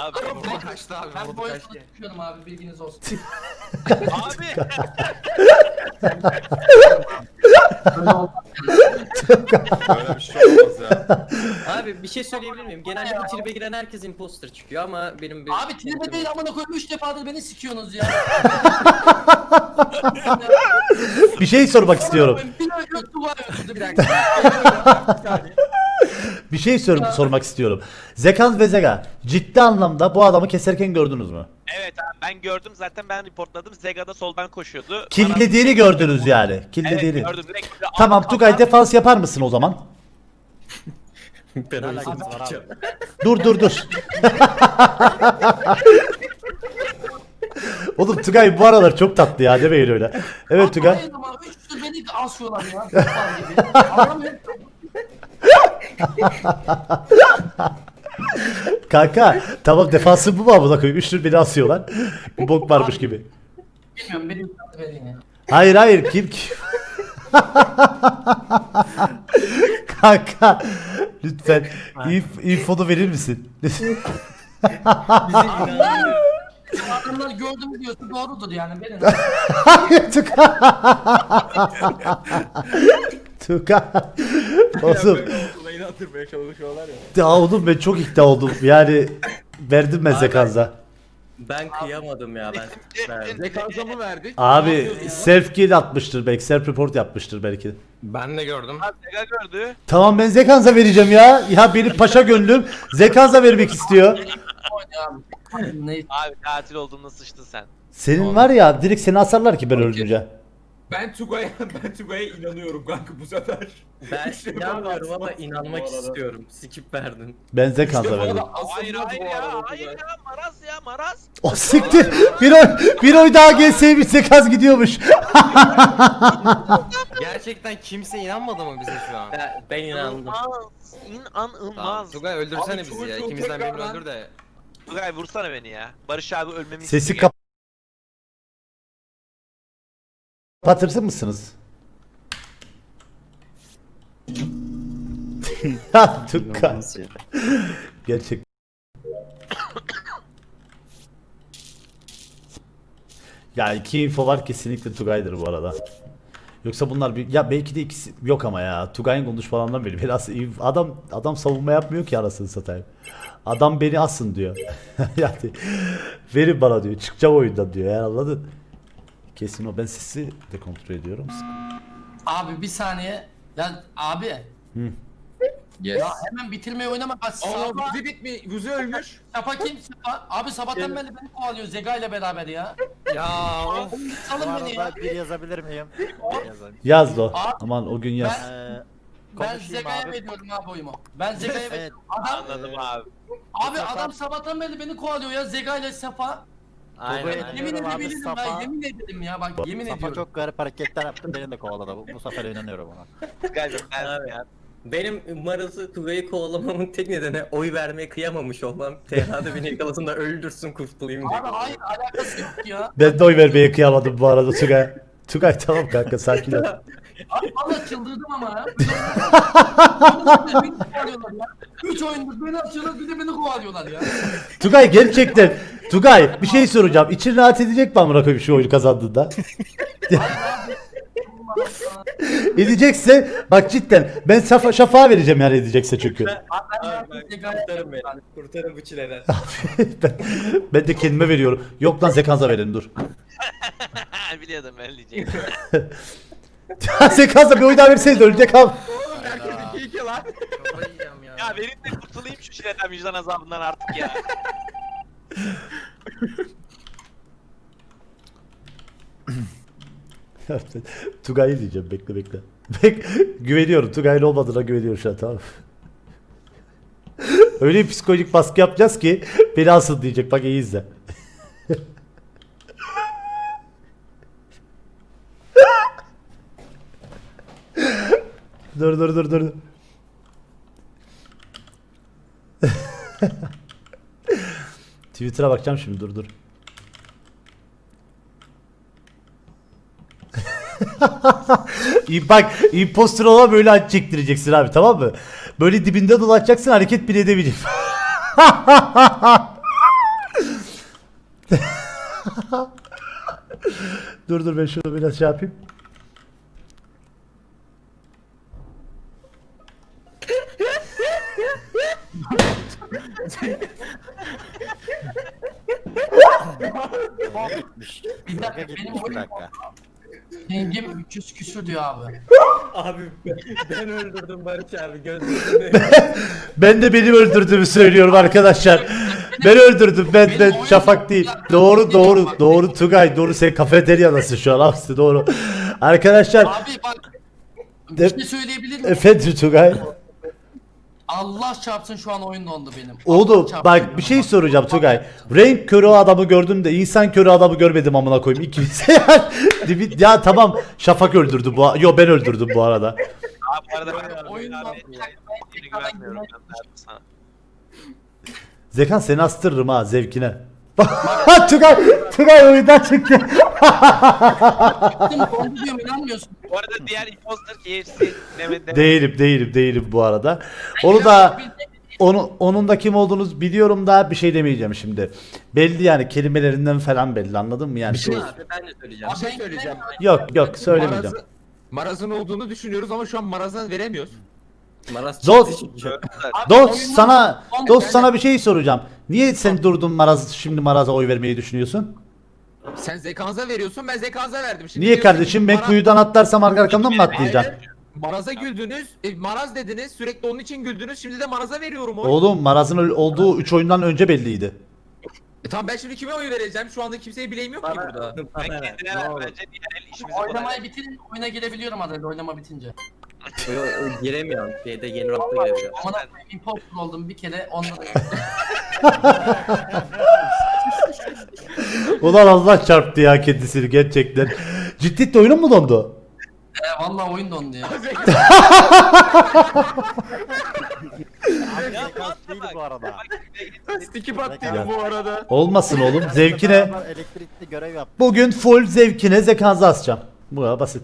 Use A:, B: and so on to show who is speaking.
A: Abi.
B: Vurdu kaçtı abi.
C: Ben
B: kaçtı.
C: tutuyorum abi bilginiz olsun.
A: Abi.
C: Böyle
D: bir şey olmaz ya.
E: Abi bir şey söyleyebilir miyim? Genelde bu tribe giren herkes imposter çıkıyor ama benim bir...
C: Abi tribe değil amına koyayım 3 defadır beni sikiyorsunuz ya.
F: Bir şey sormak istiyorum.
C: Bir öttü bir
F: şey sor- sormak istiyorum. Zekans ve Zega ciddi anlamda bu adamı keserken gördünüz mü?
A: Evet abi ben gördüm zaten ben reportladım. Zega da soldan koşuyordu.
F: Killediğini gördünüz yani.
A: Evet
F: Killediğini.
A: gördüm direkt böyle
F: Tamam Tugay defans yapar mısın o zaman? Dur dur dur. Oğlum Tugay bu aralar çok tatlı ya demeyin öyle. Evet Tugay.
C: Ama 3 tür beni asıyorlar ya. Toplar gibi. Anlamıyorum.
F: Kanka tamam defansın bu mu amına koyayım? Üçtür beni asıyorlar. Bir bok varmış gibi.
C: Bilmiyorum benim ya.
F: Hayır hayır kim kim? Kanka lütfen inf- infonu verir misin?
E: Bize inanmıyor.
C: Adamlar gördüm diyorsa doğrudur yani. Benim.
F: Hayır Tugay. Tugay. Oğlum
D: Olayını hatırmaya çalışıyorlar ya.
F: ya oğlum ben çok ikna oldum. Yani verdim ben Zekans'a.
E: Ben kıyamadım ya ben. ben.
B: Zekansa mı verdik?
F: Abi self kill atmıştır belki. Self report yapmıştır belki.
B: Ben de gördüm.
A: Abi Zega gördü.
F: Tamam ben Zekans'a vereceğim ya. Ya benim paşa gönlüm Zekans'a vermek istiyor.
A: Abi katil olduğunda sıçtın sen.
F: Senin var ya direkt seni asarlar ki ben öldürünce.
D: Ben Tugay'a ben Tugay'a inanıyorum kanka bu sefer.
E: Ben
D: İşte
E: inanmıyorum ama inanmak
D: bu arada.
E: istiyorum. Skip verdin.
F: Ben Zekans'a verdim.
A: Hayır hayır ya hayır ya maraz ya maraz.
F: O siktir. Bir oy, bir oy daha gelseymiş Zekans gidiyormuş.
B: Gerçekten kimse inanmadı mı bize şu an?
E: Ben, ben inandım.
A: İnanılmaz.
B: Tamam.
A: İnanılmaz.
B: Tugay öldürsene
D: Abi
B: bizi ya. İkimizden birini öldür de.
A: Tugay vursana beni ya. Barış abi ölmemi
F: Sesi
A: istiyor.
F: Kapatır mısınız? Tukka. Gerçek. ya iki info var kesinlikle Tugay'dır bu arada. Yoksa bunlar bir ya belki de ikisi yok ama ya Tugay'ın konuşmalarından beri biraz adam adam savunma yapmıyor ki arasını satayım. Adam beni asın diyor. yani verin bana diyor. Çıkacağım oyundan diyor. Yani anladın? Kesin o. Ben sesi de kontrol ediyorum.
C: Abi bir saniye. Ya abi.
B: Yes.
C: Ya hemen bitirmeyi oynama. Bak
D: Aa
C: Safa,
D: Vuzi bitmi. Vuzi ölmüş.
C: Safa kim? Safa. Abi sabahtan beri beni kovalıyor Zega ile beraber ya.
B: Ya of.
C: Salın beni ya.
G: arada bir yazabilir miyim? Bir yazayım.
F: Yaz o.
C: Abi-
F: Aman o gün yaz.
G: Ee,
C: Ben
G: konuşayım
C: Zega'ya
G: abi.
C: veriyorum abi oyumu. Ben Zega'ya
G: Evet.
C: veriyorum. Adam,
A: Anladım abi.
C: abi adam sabahtan beri beni kovalıyor ya Zega ile Safa.
G: Aynen,
B: Aynen.
C: Yemin edebilirim ben yemin ederim ya bak yemin
G: Safa
C: ediyorum.
G: çok garip hareketler yaptı beni de kovaladı. Bu, bu sefer inanıyorum ona.
A: Tugay ben ya.
E: Benim Maraz'ı Tugay'ı kovalamamın tek nedeni oy vermeye kıyamamış olmam. TH'de beni yakalasın da öldürsün kurtulayım diye.
C: Abi hayır alakası yok ya.
F: Ben de oy vermeye kıyamadım bu arada Tugay. Tugay tamam kanka sakin ol.
C: Abi valla çıldırdım ama ya. beni kovalıyorlar ya. Üç oyundur beni açıyorlar bir de beni kovalıyorlar ya.
F: Tugay gerçekten. Tugay bir şey soracağım. İçin rahat edecek mi amına koyayım şu oyunu kazandığında? Edecekse bak cidden ben Safa Şafak'a vereceğim yani edecekse çünkü.
C: Abi ben
E: Kurtarın beni. Kurtarın bu çileden.
F: ben, ben de kendime veriyorum. Yok lan Zekans'a verin dur.
A: Biliyordum ben diyeceğim.
F: Zekans'a bir oy daha verseniz ölecek abi.
D: Herkes 2-2 lan.
B: Kafayı yiyeceğim ya.
A: ya benim de kurtulayım şu çileden vicdan azabından artık ya.
F: Tugay'ı diyeceğim bekle bekle. Bek güveniyorum Tugay'ın olmadığına güveniyorum şu an tamam. Öyle bir psikolojik baskı yapacağız ki beni asın diyecek bak iyi izle. dur dur dur dur. Twitter'a bakacağım şimdi dur dur. Bak imposter olan böyle aç çektireceksin abi tamam mı? Böyle dibinde dolatacaksın hareket bile edemeyecek. dur dur ben şunu biraz şey yapayım.
G: Gitmiş.
C: Bir dakika benim
G: bir
C: oyun
G: dakika.
C: pingim 300 küsür diyor abi.
E: Abi ben öldürdüm Barış abi gözlerini.
F: Ben de benim öldürdüğümü söylüyorum arkadaşlar. Ben öldürdüm. Ben ben Şafak değil. Doğru doğru doğru Tugay doğru sen kafeteryadasın şu an hapsi doğru. Arkadaşlar
C: Abi bak bir
F: De-
C: şey söyleyebilir miyim?
F: efendim Tugay.
C: Allah çarpsın şu an oyun dondu benim.
F: Oğlum bak bir şey soracağım Tugay. Renk körü adamı gördüm de insan körü adamı görmedim amına koyayım. İkimiz yani. ya tamam Şafak öldürdü bu. Yo ben öldürdüm bu arada.
A: Abi bu arada ben
C: Oyun
A: abi,
C: dondu.
A: yine güvenmiyorum ben de sana.
F: Zekan seni astırırım ha zevkine. Tugay, Tugay oyundan çıktı.
C: Gittim, dondu diyorum inanmıyorsun.
A: Bu arada diğer imposter KFC
F: değilim değilim değilim bu arada. Onu da onu, onun da kim olduğunu biliyorum da bir şey demeyeceğim şimdi. Belli yani kelimelerinden falan belli anladın mı yani?
E: Bir şey abi ben de söyleyeceğim.
C: Abi
D: şey söyleyeceğim.
F: Yok yok söylemeyeceğim.
D: Marazı- Maraz'ın olduğunu düşünüyoruz ama şu an Maraz'dan veremiyoruz.
E: Maras
F: Dost, dost sana dost sana bir şey soracağım. Niye sen durdun Maraz şimdi Maraz'a oy vermeyi düşünüyorsun?
D: Sen Zekanza veriyorsun ben Zekanza verdim. Şimdi
F: Niye
D: diyorsun ki
F: kardeşim ben
D: Maraz-
F: kuyudan atlarsam arka arkamdan mı atlayacaksın?
D: Maraz'a güldünüz. E, Maraz dediniz. Sürekli onun için güldünüz. Şimdi de Maraz'a veriyorum oy.
F: Oğlum Maraz'ın öl- olduğu 3 oyundan önce belliydi.
D: E, tamam ben şimdi kime oy vereceğim? Şu anda kimseyi bileyim yok ki burada.
A: Ben kendine ver bence diğer el işimizi
C: Oynamayı bitirin oyuna girebiliyorum adayla oynama bitince.
E: Giremiyorum. Şeyde yeni rampta girebiliyorum.
C: Aman koyayım imposter oldum bir kere onunla
F: Ulan Allah çarptı ya kendisini gerçekten. Ciddi oyunun mu dondu?
C: e, Valla oyun dondu ya.
G: Abi
A: Ya
G: Zeka
A: bak,
G: değil
A: bak.
G: bu arada.
D: Skip attı
F: Ya.
D: bu arada.
F: Olmasın oğlum zevkine.
G: Elektrikli görev yaptı.
F: Bugün full zevkine zekanızı asacağım. Bu kadar basit.